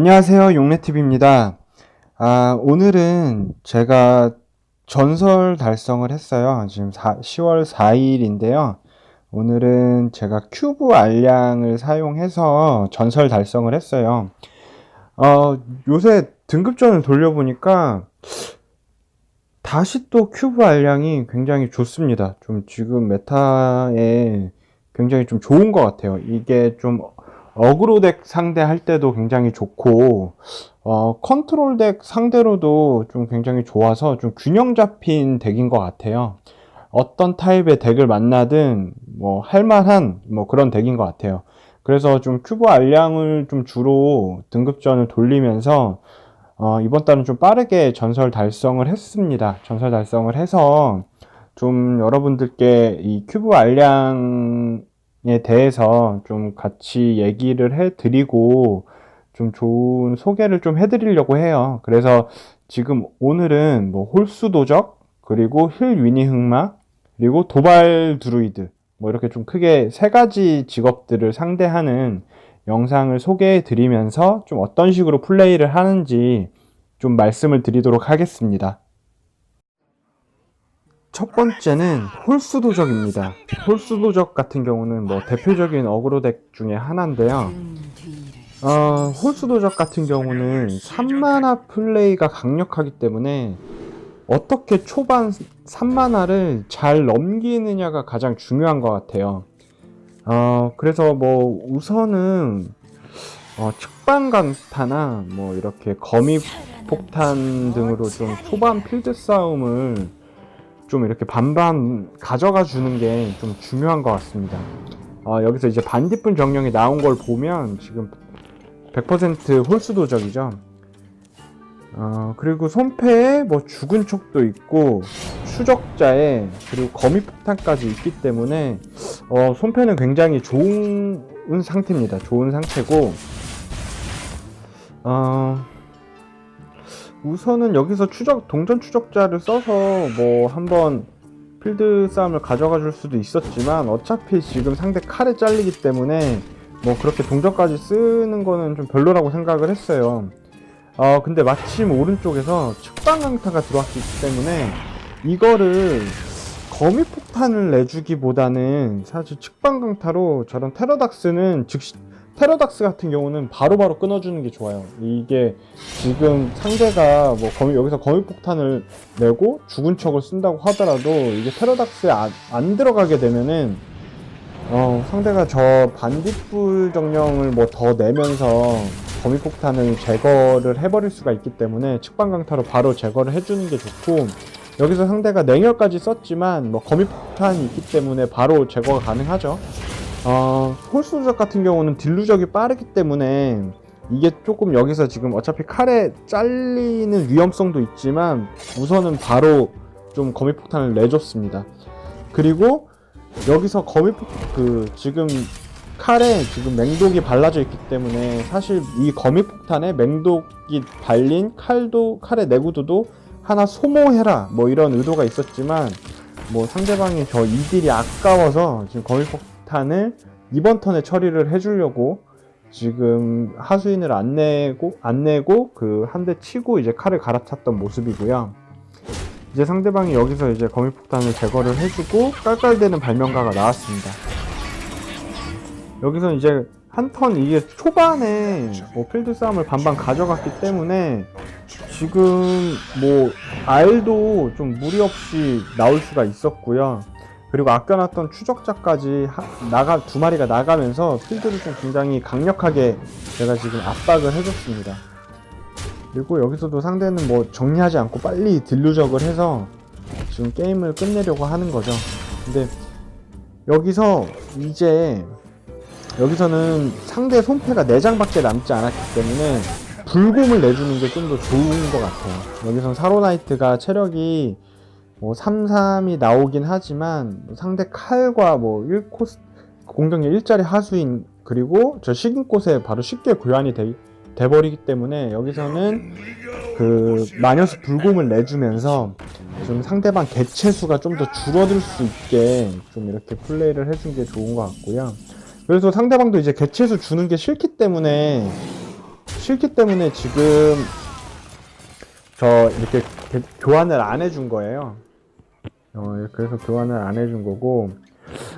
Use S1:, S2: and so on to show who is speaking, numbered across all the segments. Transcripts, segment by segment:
S1: 안녕하세요. 용래TV입니다. 아, 오늘은 제가 전설 달성을 했어요. 지금 10월 4일인데요. 오늘은 제가 큐브 알량을 사용해서 전설 달성을 했어요. 어, 요새 등급전을 돌려보니까 다시 또 큐브 알량이 굉장히 좋습니다. 좀 지금 메타에 굉장히 좀 좋은 것 같아요. 이게 좀 어그로 덱 상대할 때도 굉장히 좋고 어, 컨트롤 덱 상대로도 좀 굉장히 좋아서 좀 균형 잡힌 덱인 것 같아요. 어떤 타입의 덱을 만나든 뭐 할만한 뭐 그런 덱인 것 같아요. 그래서 좀 큐브 알량을 좀 주로 등급전을 돌리면서 어, 이번 달은 좀 빠르게 전설 달성을 했습니다. 전설 달성을 해서 좀 여러분들께 이 큐브 알량 에 대해서 좀 같이 얘기를 해드리고 좀 좋은 소개를 좀 해드리려고 해요. 그래서 지금 오늘은 뭐 홀수 도적 그리고 힐 위니 흑마 그리고 도발 드루이드 뭐 이렇게 좀 크게 세 가지 직업들을 상대하는 영상을 소개해 드리면서 좀 어떤 식으로 플레이를 하는지 좀 말씀을 드리도록 하겠습니다. 첫 번째는 홀수 도적입니다. 홀수 도적 같은 경우는 뭐 대표적인 어그로 덱 중에 하나인데요. 어, 홀수 도적 같은 경우는 3만화 플레이가 강력하기 때문에 어떻게 초반 3만화를 잘 넘기느냐가 가장 중요한 것 같아요. 어, 그래서 뭐 우선은 어, 측방 강타나 뭐 이렇게 거미 폭탄 등으로 좀 초반 필드 싸움을 좀 이렇게 반반 가져가 주는 게 좀 중요한 것 같습니다. 어, 여기서 이제 반딧불 정령이 나온 걸 보면 지금 100% 홀수 도적이죠. 어, 그리고 손패에 뭐 죽은 촉도 있고 추적자에 그리고 거미 폭탄까지 있기 때문에 어, 손패는 굉장히 좋은 상태입니다. 좋은 상태고 어, 우선은 여기서 추적 동전 추적자를 써서 뭐 한번 필드 싸움을 가져가 줄 수도 있었지만 어차피 지금 상대 칼에 잘리기 때문에 뭐 그렇게 동전까지 쓰는 거는 좀 별로라고 생각을 했어요. 어 근데 마침 오른쪽에서 측방 강타가 들어왔기 때문에 이거를 거미 폭탄을 내주기보다는 사실 측방 강타로 저런 테러닥스는 즉시 테러닥스 같은 경우는 바로 바로 끊어주는 게 좋아요. 이게 지금 상대가 뭐 거미, 여기서 거미 폭탄을 내고 죽은 척을 쓴다고 하더라도 이게 테러닥스에 안, 안 들어가게 되면은 어, 상대가 저 반딧불 정령을 뭐 더 내면서 거미 폭탄을 제거를 해버릴 수가 있기 때문에 측방 강타로 바로 제거를 해주는 게 좋고 여기서 상대가 냉혈까지 썼지만 뭐 거미 폭탄이 있기 때문에 바로 제거가 가능하죠. 어, 홀수 누적 같은 경우는 딜루적이 빠르기 때문에 이게 조금 여기서 지금 어차피 칼에 잘리는 위험성도 있지만 우선은 바로 좀 거미폭탄을 내줬습니다. 그리고 여기서 거미폭 그 지금 칼에 지금 맹독이 발라져 있기 때문에 사실 이 거미폭탄에 맹독이 발린 칼도 칼의 내구도도 하나 소모해라 뭐 이런 의도가 있었지만 뭐 상대방이 저 이딜이 아까워서 지금 거미폭 폭 탄을 이번 턴에 처리를 해주려고 지금 하수인을 안 내고 안 내고 그 한 대 치고 이제 칼을 갈아찼던 모습이고요. 이제 상대방이 여기서 이제 거미폭탄을 제거를 해주고 깔깔대는 발명가가 나왔습니다. 여기서 이제 한 턴 이게 초반에 뭐 필드 싸움을 반반 가져갔기 때문에 지금 뭐 알도 좀 무리 없이 나올 수가 있었고요. 그리고 아껴 놨던 추적자까지 하, 나가 두 마리가 나가면서 필드를 좀 굉장히 강력하게 제가 지금 압박을 해줬습니다. 그리고 여기서도 상대는 뭐 정리하지 않고 빨리 딜루적을 해서 지금 게임을 끝내려고 하는 거죠. 근데 여기서 이제 여기서는 상대 손패가 4장밖에 남지 않았기 때문에 불곰을 내주는 게 좀 더 좋은 것 같아요. 여기선 사로나이트가 체력이 뭐 3, 3이 나오긴 하지만 뭐 상대 칼과 뭐 1코스 공격력 1짜리 하수인 그리고 저 식인꽃에 바로 쉽게 교환이 돼, 돼버리기 때문에 여기서는 그 마녀스 불공을 내주면서 좀 상대방 개체수가 좀 더 줄어들 수 있게 좀 이렇게 플레이를 해준 게 좋은 것 같고요. 그래서 상대방도 이제 개체수 주는 게 싫기 때문에 싫기 때문에 지금 저 이렇게 개- 교환을 안 해준 거예요. 어, 그래서 교환을 안 해준 거고.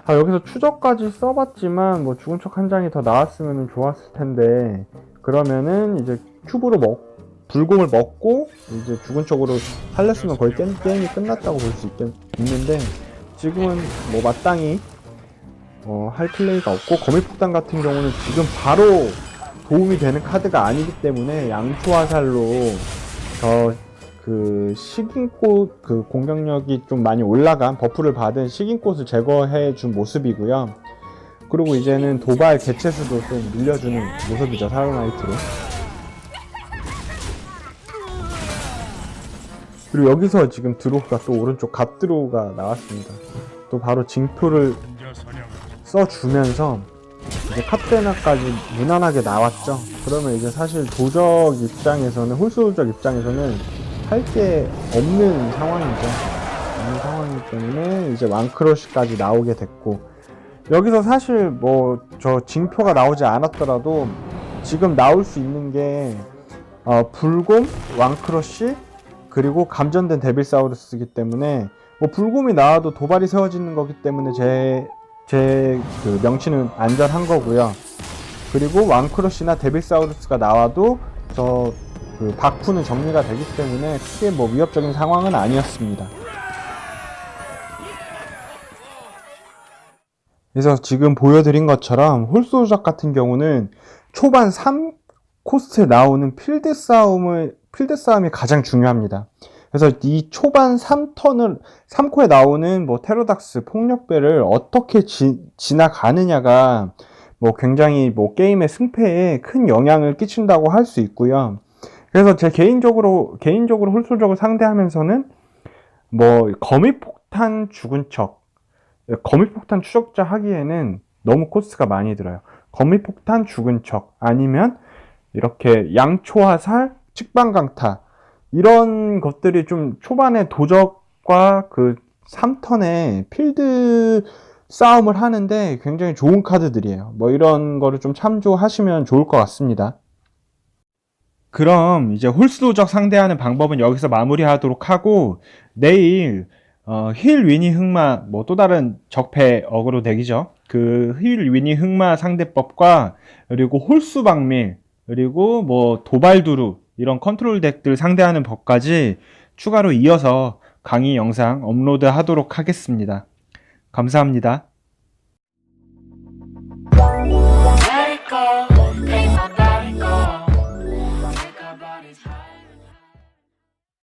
S1: 아, 여기서 추적까지 써봤지만 뭐 죽은 척 한 장이 더 나왔으면 좋았을 텐데. 그러면은 이제 큐브로 먹 불공을 먹고 이제 죽은 척으로 살렸으면 거의 게, 임 이 끝났다고 볼 수 있는데 지금은 뭐 마땅히 어, 할 플레이가 없고 거미폭탄 같은 경우는 지금 바로 도움이 되는 카드가 아니기 때문에 양초 화살로 저 그 식인꽃 그 공격력이 좀 많이 올라간 버프를 받은 식인꽃을 제거해 준 모습이고요. 그리고 이제는 도발 개체수도 좀 늘려주는 모습이죠 사르나이트로. 그리고 여기서 지금 드로우가 또 오른쪽 갑 드로우가 나왔습니다. 또 바로 징표를 써주면서 이제 카테나까지 무난하게 나왔죠. 그러면 이제 사실 도적 입장에서는 홀수 도적 입장에서는 할 게 없는 상황이죠. 없는 상황이기 때문에 이제 왕크러쉬까지 나오게 됐고 여기서 사실 뭐 저 징표가 나오지 않았더라도 지금 나올 수 있는 게 어, 불곰, 왕크러쉬 그리고 감전된 데빌사우루스이기 때문에 뭐 불곰이 나와도 도발이 세워지는 거기 때문에 제 제 그 명치는 안전한 거고요. 그리고 왕크러쉬나 데빌사우루스가 나와도 저 그 바쿠는 정리가 되기 때문에 크게 뭐 위협적인 상황은 아니었습니다. 그래서 지금 보여드린 것처럼 홀소작 같은 경우는 초반 3코스트에 나오는 필드 싸움을 필드 싸움이 가장 중요합니다. 그래서 이 초반 3턴을 3코에 나오는 뭐 테로닥스 폭력배를 어떻게 지, 지나가느냐가 뭐 굉장히 뭐 게임의 승패에 큰 영향을 끼친다고 할 수 있고요. 그래서 제 개인적으로 개인적으로 홀소적을 상대하면서는 뭐 거미폭탄 죽은 척 거미폭탄 추적자 하기에는 너무 코스가 많이 들어요. 거미폭탄 죽은 척 아니면 이렇게 양초화살 측방강타 이런 것들이 좀 초반에 도적과 그 3턴에 필드 싸움을 하는데 굉장히 좋은 카드들이에요. 뭐 이런 거를 좀 참조하시면 좋을 것 같습니다. 그럼 이제 홀수도적 상대하는 방법은 여기서 마무리하도록 하고 내일 어, 힐 위니 흑마 뭐 또 다른 적폐 어그로 덱이죠. 그 힐 위니 흑마 상대법과 그리고 홀수 박밀 그리고 뭐 도발두루 이런 컨트롤 덱들 상대하는 법까지 추가로 이어서 강의 영상 업로드 하도록 하겠습니다. 감사합니다.